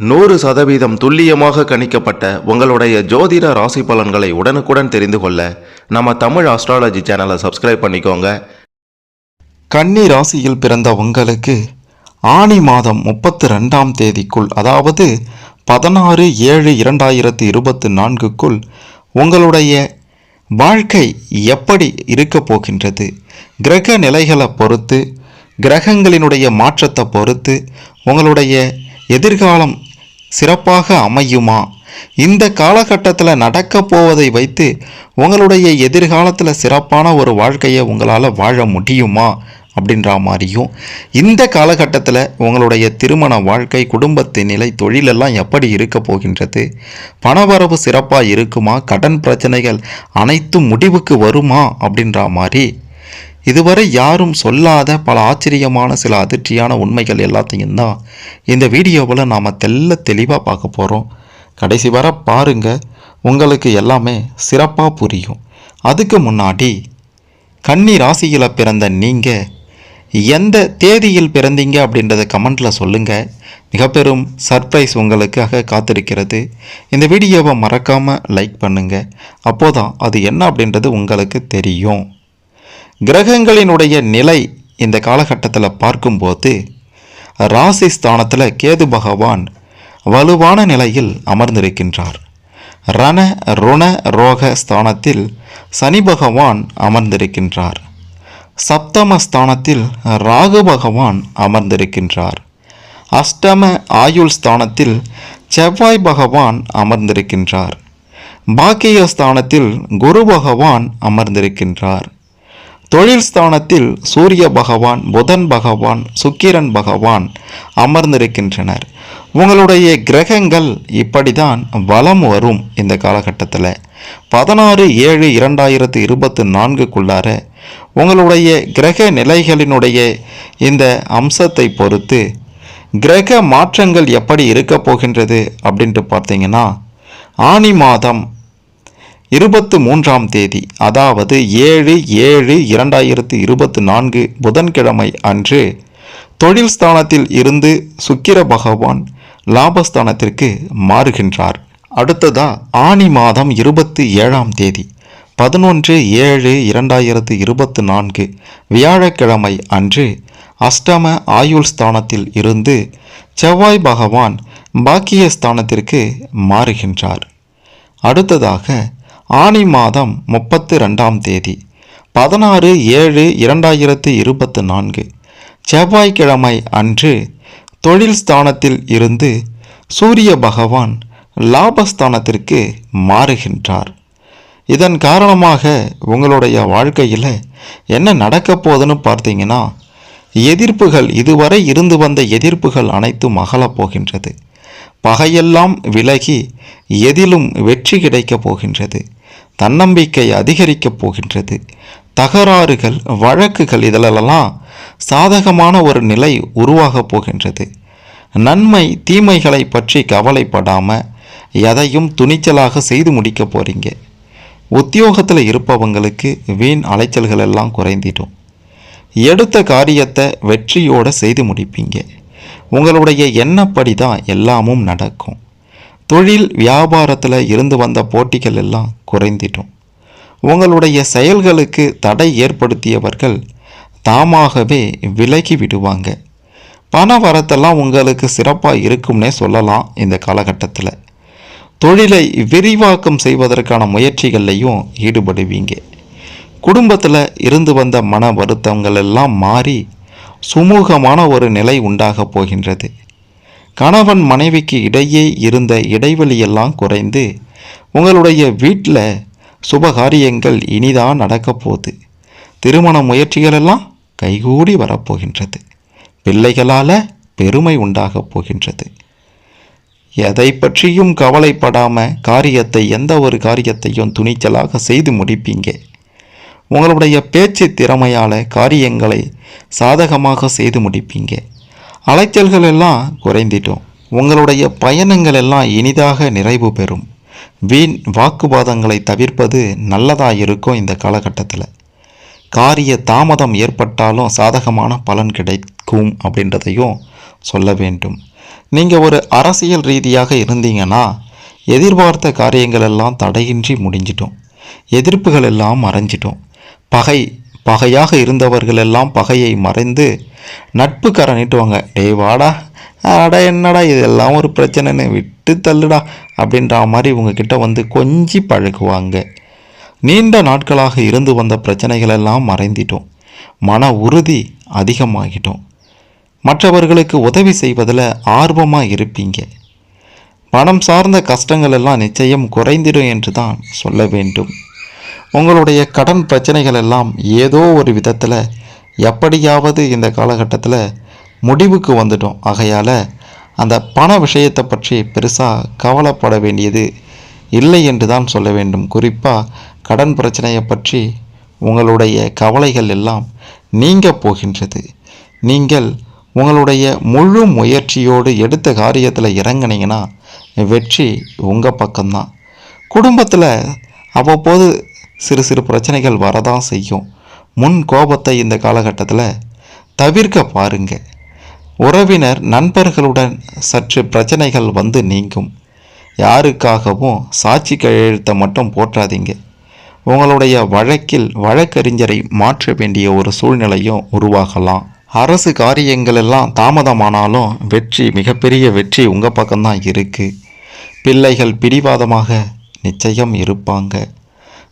நூறு சதவீதம் துல்லியமாக கணிக்கப்பட்ட உங்களுடைய ஜோதிட ராசி பலன்களை உடனுக்குடன் தெரிந்து கொள்ள நம்ம தமிழ் ஆஸ்ட்ராலஜி சேனலை சப்ஸ்கிரைப் பண்ணிக்கோங்க. கன்னி ராசியில் பிறந்த உங்களுக்கு ஆனி மாதம் முப்பத்தி ரெண்டாம் தேதிக்குள் அதாவது பதினாறு ஏழு இரண்டாயிரத்தி இருபத்தி நான்குக்குள் உங்களுடைய வாழ்க்கை எப்படி இருக்கப் போகின்றது? கிரக நிலைகளை பொறுத்து கிரகங்களினுடைய மாற்றத்தை பொறுத்து உங்களுடைய எதிர்காலம் சிறப்பாக அமையுமா? இந்த காலகட்டத்தில் நடக்க போவதை வைத்து உங்களுடைய எதிர்காலத்தில் சிறப்பான ஒரு வாழ்க்கையை உங்களால் வாழ முடியுமா? அப்படின்ற மாதிரியும் இந்த காலகட்டத்தில் உங்களுடைய திருமண வாழ்க்கை குடும்பத்தின் நிலை தொழிலெல்லாம் எப்படி இருக்க போகின்றது? பணவரவு சிறப்பாக இருக்குமா? கடன் பிரச்சனைகள் அனைத்தும் முடிவுக்கு வருமா? அப்படின்ற மாதிரி இதுவரை யாரும் சொல்லாத பல ஆச்சரியமான சில அதிர்ச்சியான உண்மைகள் எல்லாத்தையும் தான் இந்த வீடியோவில் நாம் தெல்ல தெளிவாக பார்க்க போகிறோம் கடைசி வர பாருங்கள் உங்களுக்கு எல்லாமே சிறப்பாக புரியும். அதுக்கு முன்னாடி கன்னி ராசியில் பிறந்த நீங்கள் எந்த தேதியில் பிறந்தீங்க அப்படின்றத கமெண்ட்டில் சொல்லுங்கள் மிக பெரும் சர்ப்ரைஸ் உங்களுக்காக காத்திருக்கிறது. இந்த வீடியோவை மறக்காமல் லைக் பண்ணுங்கள் அப்போதான் அது என்ன அப்படின்றது உங்களுக்கு தெரியும். கிரகங்களினுடைய நிலை இந்த காலகட்டத்தில் பார்க்கும்போது ராசி ஸ்தானத்தில் கேது பகவான் வலுவான நிலையில் அமர்ந்திருக்கின்றார். ரண ருண ரோக ஸ்தானத்தில் சனி பகவான் அமர்ந்திருக்கின்றார். சப்தம ஸ்தானத்தில் ராகு பகவான் அமர்ந்திருக்கின்றார். அஷ்டம ஆயுள் ஸ்தானத்தில் செவ்வாய் பகவான் அமர்ந்திருக்கின்றார். பாக்கிய ஸ்தானத்தில் குரு பகவான் அமர்ந்திருக்கின்றார். தொழில் ஸ்தானத்தில் சூரிய பகவான் புதன் பகவான் சுக்கிரன் பகவான் அமர்ந்திருக்கின்றனர். உங்களுடைய கிரகங்கள் இப்படிதான் வலம் வரும் இந்த காலகட்டத்தில். பதினாறு ஏழு இரண்டாயிரத்து இருபத்து நான்குக்குள்ளார உங்களுடைய கிரக நிலைகளினுடைய இந்த அம்சத்தை பொறுத்து கிரக மாற்றங்கள் எப்படி இருக்க போகின்றது அப்படின்ட்டு பார்த்தீங்கன்னா ஆனி மாதம் இருபத்து மூன்றாம் தேதி அதாவது ஏழு ஏழு இரண்டாயிரத்து இருபத்து நான்கு புதன்கிழமை அன்று தொழில் ஸ்தானத்தில் இருந்து சுக்கிர பகவான் லாபஸ்தானத்திற்கு மாறுகின்றார். அடுத்ததா ஆனி மாதம் இருபத்தி ஏழாம் தேதி பதினொன்று ஏழு இரண்டாயிரத்து இருபத்து நான்கு வியாழக்கிழமை அன்று அஷ்டம ஆயுள் ஸ்தானத்தில் இருந்து செவ்வாய் பகவான் பாக்கிய ஸ்தானத்திற்கு மாறுகின்றார். அடுத்ததாக ஆனி மாதம் முப்பத்து ரெண்டாம் தேதி பதினாறு ஏழு இரண்டாயிரத்து இருபத்து நான்கு செவ்வாய்க்கிழமை அன்று தொழில் ஸ்தானத்தில் இருந்து சூரிய பகவான் லாபஸ்தானத்திற்கு மாறுகின்றார். இதன் காரணமாக உங்களுடைய வாழ்க்கையில் என்ன நடக்க போகுதுன்னு பார்த்தீங்கன்னா எதிர்ப்புகள் இதுவரை இருந்து வந்த எதிர்ப்புகள் அனைத்தும் அகலப் போகின்றது. பகையெல்லாம் விலகி எதிலும் வெற்றி கிடைக்கப் போகின்றது தன்னம்பிக்கை அதிகரிக்கப் போகின்றது. தகராறுகள் வழக்குகள் இதிலெல்லாம் சாதகமான ஒரு நிலை உருவாகப் போகின்றது. நன்மை தீமைகளை பற்றி கவலைப்படாமல் எதையும் துணிச்சலாக செய்து முடிக்க போகிறீங்க உத்தியோகத்தில் இருப்பவங்களுக்கு வீண் அலைச்சல்கள் எல்லாம் குறைந்திடும். எடுத்த காரியத்தை வெற்றியோடு செய்து முடிப்பீங்க. உங்களுடைய எண்ணப்படி தான் எல்லாமும் நடக்கும். தொழில் வியாபாரத்தில் இருந்து வந்த போட்டிகள் எல்லாம் குறைந்திடும். உங்களுடைய செயல்களுக்கு தடை ஏற்படுத்தியவர்கள் தாமாகவே விலகி விடுவாங்க. பண வரத்தெல்லாம் உங்களுக்கு சிறப்பாக இருக்கும்னே சொல்லலாம் இந்த காலகட்டத்தில். தொழிலை விரிவாக்கம் செய்வதற்கான முயற்சிகள்லையும் ஈடுபடுவீங்க. குடும்பத்தில் இருந்து வந்த மன வருத்தங்கள் எல்லாம் மாறி சுமூகமான ஒரு நிலை உண்டாகப் போகின்றது. கணவன் மனைவிக்கு இடையே இருந்த இடைவெளியெல்லாம் குறைந்து உங்களுடைய வீட்டில் சுபகாரியங்கள் இனிதான் நடக்கப் போகுது. திருமண முயற்சிகளெல்லாம் கைகூடி வரப்போகின்றது. பிள்ளைகளால் பெருமை உண்டாகப் போகின்றது. எதை பற்றியும் கவலைப்படாமல் காரியத்தை எந்த ஒரு காரியத்தையும் துணிச்சலாக செய்து முடிப்பீங்க. உங்களுடைய பேச்சு திறமையால் காரியங்களை சாதகமாக செய்து முடிப்பீங்க. அலைச்சல்கள் எல்லாம் குறைந்திடும். உங்களுடைய பயணங்கள் எல்லாம் இனிதாக நிறைவு பெறும். வீண் வாக்குவாதங்களை தவிர்ப்பது நல்லதாக இருக்கும் இந்த காலகட்டத்தில். காரிய தாமதம் ஏற்பட்டாலும் சாதகமான பலன் கிடைக்கும் அப்படின்றதையும் சொல்ல வேண்டும். நீங்கள் ஒரு அரசியல் ரீதியாக இருந்தீங்கன்னா எதிர்பார்த்த காரியங்கள் எல்லாம் தடையின்றி முடிஞ்சிட்டோம் எதிர்ப்புகள் எல்லாம் மறைஞ்சிட்டோம் பகை பகையாக இருந்தவர்கள் எல்லாம் பகையை மறைந்து நட்பு கரை நீட்டுவாங்க. டேய் வாடா அட என்னடா இதெல்லாம் ஒரு பிரச்சனைன்னு விட்டு தள்ளுடா அப்படின்ற மாதிரி உங்ககிட்ட வந்து கொஞ்சி பழகுவாங்க. நீண்ட நாட்களாக இருந்து வந்த பிரச்சனைகளெல்லாம் மறைந்திட்டோம். மன உறுதி அதிகமாகிட்டோம். மற்றவர்களுக்கு உதவி செய்வதில் ஆர்வமாக இருப்பீங்க. பணம் சார்ந்த கஷ்டங்கள் எல்லாம் நிச்சயம் குறைந்திடும் என்று தான் சொல்ல வேண்டும். உங்களுடைய கடன் பிரச்சனைகள் எல்லாம் ஏதோ ஒரு விதத்தில் எப்படியாவது இந்த காலகட்டத்தில் முடிவுக்கு வந்துட்டோம். ஆகையால் அந்த பண விஷயத்தை பற்றி பெருசாக கவலைப்பட வேண்டியது இல்லை என்று தான் சொல்ல வேண்டும். குறிப்பாக கடன் பிரச்சனையை பற்றி உங்களுடைய கவலைகள் எல்லாம் நீங்க போகின்றது. நீங்கள் உங்களுடைய முழு முயற்சியோடு எடுத்த காரியத்தில் இறங்குனீங்கன்னா வெற்றி உங்கள் பக்கம்தான். குடும்பத்தில் அவ்வப்போது சிறு சிறு பிரச்சனைகள் வரதான் செய்யும். முன் கோபத்தை இந்த காலகட்டத்தில் தவிர்க்க பாருங்க. உறவினர் நண்பர்களுடன் சற்று பிரச்சனைகள் வந்து நீங்கும். யாருக்காகவும் சாட்சி கையெழுத்தை மட்டும் போற்றாதீங்க. உங்களுடைய வழக்கில் வழக்கறிஞரை மாற்ற வேண்டிய ஒரு சூழ்நிலையும் உருவாகலாம். அரசு காரியங்கள் எல்லாம் தாமதமானாலும் வெற்றி மிகப்பெரிய வெற்றி உங்கள் பக்கம்தான் இருக்குது பிள்ளைகள் பிடிவாதமாக நிச்சயம் இருப்பாங்க.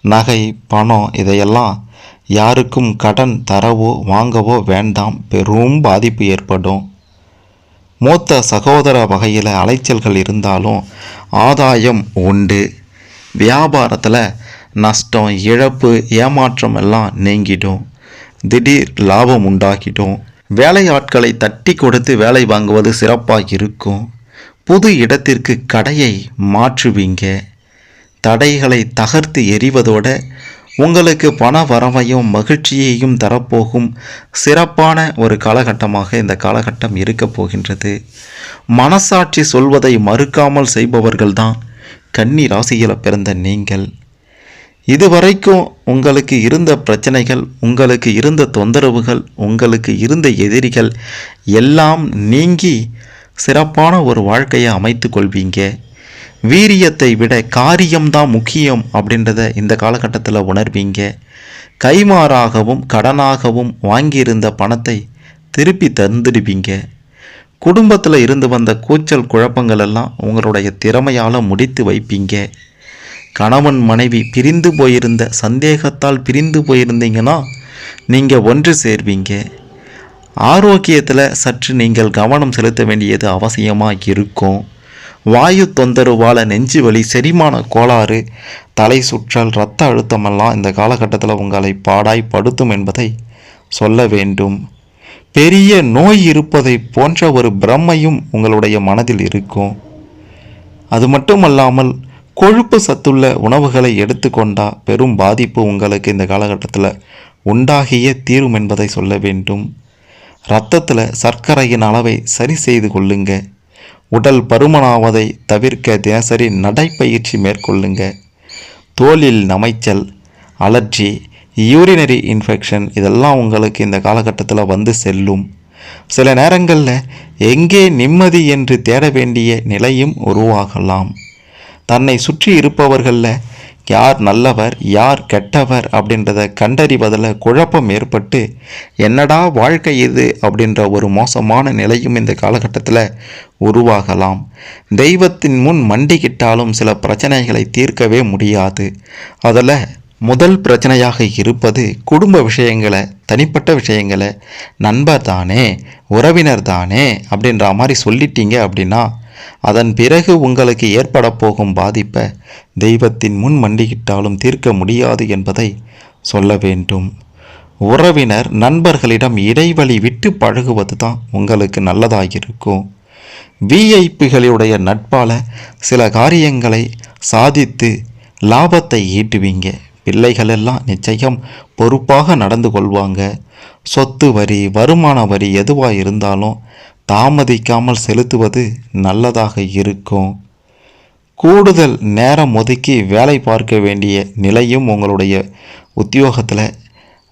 நகை பணம் இதையெல்லாம் யாருக்கும் கடன் தரவோ வாங்கவோ வேண்டாம். பெரும் பாதிப்பு ஏற்படும். மூத்த சகோதர வகையில் அலைச்சல்கள் இருந்தாலும் ஆதாயம் உண்டு. வியாபாரத்தில் நஷ்டம் இழப்பு ஏமாற்றம் எல்லாம் நீங்கிடும். திடீர் லாபம் உண்டாகிடும். வேலையாட்களை தட்டி கொடுத்து வேலை வாங்குவது சிறப்பாக இருக்கும். புது இடத்திற்கு கடையை மாற்றுவீங்க. தடைகளை தகர்த்து எறிவதோட உங்களுக்கு பண வரவையும் மகிழ்ச்சியையும் தரப்போகும் சிறப்பான ஒரு காலகட்டமாக இந்த காலகட்டம் இருக்கப் போகின்றது. மனசாட்சி சொல்வதை மறுக்காமல் செய்பவர்கள்தான் கன்னி ராசியில் பிறந்த நீங்கள். இதுவரைக்கும் உங்களுக்கு இருந்த பிரச்சனைகள் உங்களுக்கு இருந்த தொந்தரவுகள் உங்களுக்கு இருந்த எதிரிகள் எல்லாம் நீங்கி சிறப்பான ஒரு வாழ்க்கையை அமைத்து கொள்வீங்க. வீரியத்தை விட காரியம்தான் முக்கியம் அப்படின்றத இந்த காலகட்டத்தில் உணர்வீங்க. கைமாறாகவும் கடனாகவும் வாங்கியிருந்த பணத்தை திருப்பி தந்துடுவீங்க. குடும்பத்தில் இருந்து வந்த கூச்சல் குழப்பங்கள் எல்லாம் உங்களுடைய திறமையால் முடித்து வைப்பீங்க. கணவன் மனைவி பிரிந்து போயிருந்த சந்தேகத்தால் பிரிந்து போயிருந்தீங்கன்னா நீங்கள் ஒன்று சேர்வீங்க. ஆரோக்கியத்தில் சற்று நீங்கள் கவனம் செலுத்த வேண்டியது அவசியமாக இருக்கும். வாயு தொந்தரவால் நெஞ்சு வலி செரிமான கோளாறு தலை சுற்றல் இரத்த அழுத்தமெல்லாம் இந்த காலகட்டத்தில் உங்களை பாடாய் படுத்தும் என்பதை சொல்ல வேண்டும். பெரிய நோய் இருப்பதை போன்ற ஒரு பிரம்மையும் உங்களுடைய மனதில் இருக்கும். அது மட்டுமல்லாமல் கொழுப்பு சத்துள்ள உணவுகளை எடுத்துக்கொண்டா பெரும் பாதிப்பு உங்களுக்கு இந்த காலகட்டத்தில் உண்டாகியே தீரும் என்பதை சொல்ல வேண்டும். இரத்தத்தில் சர்க்கரையின் அளவை சரி செய்து கொள்ளுங்கள் உடல் பருமனாவதை தவிர்க்க தினசரி நடைப்பயிற்சி மேற்கொள்ளுங்க. தோலில் நமைச்சல் அலர்ஜி யூரினரி இன்ஃபெக்ஷன் இதெல்லாம் உங்களுக்கு இந்த காலகட்டத்தில் வந்து செல்லும். சில நேரங்களில் எங்கே நிம்மதி என்று தேட வேண்டிய நிலையும் உருவாகலாம். தன்னை சுற்றி இருப்பவர்களில் யார் நல்லவர் யார் கெட்டவர் அப்படின்றத கண்டறிவதில் குழப்பம் ஏற்பட்டு என்னடா வாழ்க்கை இது? அப்படின்ற ஒரு மோசமான நிலையும் இந்த காலகட்டத்தில் உருவாகலாம். தெய்வத்தின் முன் மண்டிக்கிட்டாலும் சில பிரச்சனைகளை தீர்க்கவே முடியாது. அதில் முதல் பிரச்சனையாக இருப்பது குடும்ப விஷயங்களை தனிப்பட்ட விஷயங்களை நண்பர் தானே உறவினர் தானே அப்படின்ற மாதிரி சொல்லிட்டீங்க அப்படின்னா அதன் பிறகு உங்களுக்கு ஏற்பட போகும் பாதிப்பை தெய்வத்தின் முன் மண்டிக்கிட்டாலும் தீர்க்க முடியாது என்பதை சொல்ல வேண்டும். உறவினர் நண்பர்களிடம் இடைவெளி விட்டு பழகுவது தான் உங்களுக்கு நல்லதாக இருக்கும் விஐபிகளுடைய நட்பால் சில காரியங்களை சாதித்து லாபத்தை ஈட்டுவீங்க. பிள்ளைகளெல்லாம் நிச்சயம் பொறுப்பாக நடந்து கொள்வாங்க. சொத்து வரி வருமான வரி எதுவாக இருந்தாலும் தாமதிக்காமல் செலுத்துவது நல்லதாக இருக்கும். கூடுதல் நேரம் ஒதுக்கி வேலை பார்க்க வேண்டிய நிலையும் உங்களுடைய உத்தியோகத்தில்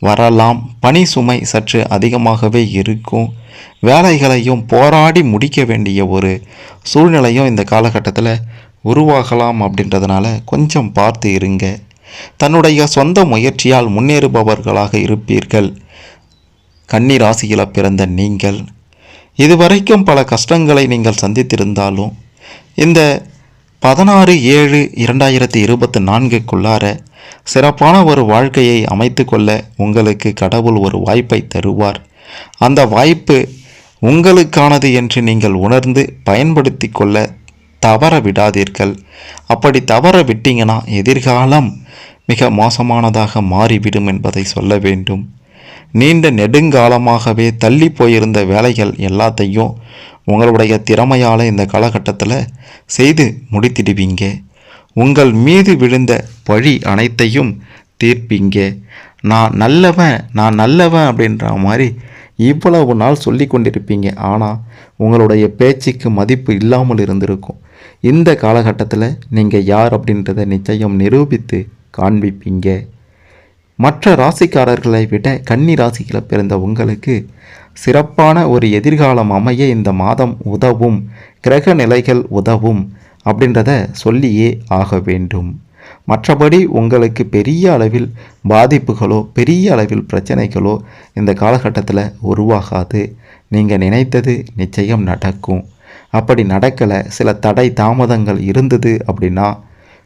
வரலாம். பணி சுமை சற்று அதிகமாகவே இருக்கும். வேலைகளையும் போராடி முடிக்க வேண்டிய ஒரு சூழ்நிலையும் இந்த காலகட்டத்தில் உருவாகலாம் அப்படின்றதுனால கொஞ்சம் பார்த்து இருங்க. தன்னுடைய சொந்த முயற்சியால் முன்னேறுபவர்களாக இருப்பீர்கள். கன்னி ராசியில் பிறந்த நீங்கள் இதுவரைக்கும் பல கஷ்டங்களை நீங்கள் சந்தித்திருந்தாலும் இந்த பதினாறு ஏழு இரண்டாயிரத்தி இருபத்தி நான்குக்குள்ளார சிறப்பான ஒரு வாழ்க்கையை அமைத்து கொள்ள உங்களுக்கு கடவுள் ஒரு வாய்ப்பை தருவார். அந்த வாய்ப்பு உங்களுக்கானது என்று நீங்கள் உணர்ந்து பயன்படுத்தி கொள்ள தவற விடாதீர்கள் அப்படி தவற விட்டீங்கன்னா எதிர்காலம் மிக மோசமானதாக மாறிவிடும் என்பதை சொல்ல வேண்டும். நீண்ட நெடுங்காலமாகவே தள்ளி போயிருந்த வேலைகள் எல்லாத்தையும் உங்களுடைய திறமையால் இந்த காலகட்டத்தில் செய்து முடித்திடுவீங்க. உங்கள் மீது விழுந்த பழி அனைத்தையும் தீர்ப்பீங்க. நான் நல்லவன் நான் நல்லவன் அப்படின்ற மாதிரி இவ்வளவு நாள் சொல்லி கொண்டிருப்பீங்க. ஆனால் உங்களுடைய பேச்சுக்கு மதிப்பு இல்லாமல் இருந்திருக்கும். இந்த காலகட்டத்தில் நீங்கள் யார் அப்படின்றத நிச்சயம் நிரூபித்து காண்பிப்பீங்க. மற்ற ராசிக்காரர்களை விட கன்னி ராசிகளை பிறந்த உங்களுக்கு சிறப்பான ஒரு எதிர்காலம் அமைய இந்த மாதம் உதவும் கிரக நிலைகள் உதவும் அப்படின்றத சொல்லியே ஆக வேண்டும். மற்றபடி உங்களுக்கு பெரிய அளவில் பாதிப்புகளோ பெரிய அளவில் பிரச்சனைகளோ இந்த காலகட்டத்தில் உருவாகாது. நீங்கள் நினைத்தது நிச்சயம் நடக்கும். அப்படி நடக்கலை சில தடை தாமதங்கள் இருந்தது அப்படின்னா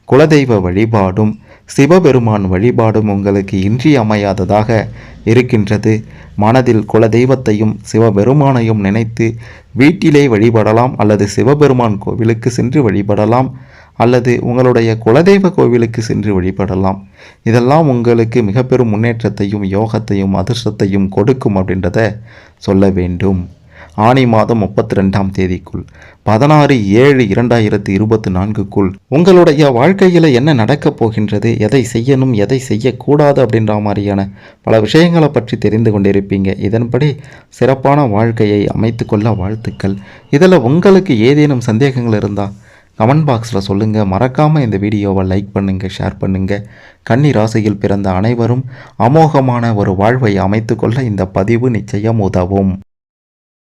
குலதெய்வ வழிபாடும் சிவபெருமான் வழிபாடும் உங்களுக்கு இன்றியமையாததாக இருக்கின்றது. மனதில் குலதெய்வத்தையும் சிவபெருமானையும் நினைத்து வீட்டிலே வழிபடலாம் அல்லது சிவபெருமான் கோவிலுக்கு சென்று வழிபடலாம் அல்லது உங்களுடைய குலதெய்வ கோவிலுக்கு சென்று வழிபடலாம். இதெல்லாம் உங்களுக்கு மிக பெரும் முன்னேற்றத்தையும் யோகத்தையும் அதிர்ஷ்டத்தையும் கொடுக்கும் அப்படின்றத சொல்ல வேண்டும். ஆனி மாதம் முப்பத்தி ரெண்டாம் தேதிக்குள் பதினாறு ஏழு இரண்டாயிரத்தி இருபத்தி நான்குக்குள் உங்களுடைய வாழ்க்கையில் என்ன நடக்கப் போகின்றது எதை செய்யணும் எதை செய்யக்கூடாது அப்படின்ற மாதிரியான பல விஷயங்களை பற்றி தெரிந்து கொண்டிருப்பீங்க. இதன்படி சிறப்பான வாழ்க்கையை அமைத்து கொள்ள வாழ்த்துக்கள். இதில் உங்களுக்கு ஏதேனும் சந்தேகங்கள் இருந்தால் கமெண்ட் பாக்ஸில் சொல்லுங்கள் மறக்காமல் இந்த வீடியோவை லைக் பண்ணுங்கள் ஷேர் பண்ணுங்கள் கன்னி ராசியில் பிறந்த அனைவரும் அமோகமான ஒரு வாழ்வை அமைத்துக்கொள்ள இந்த பதிவு நிச்சயம் உதவும்.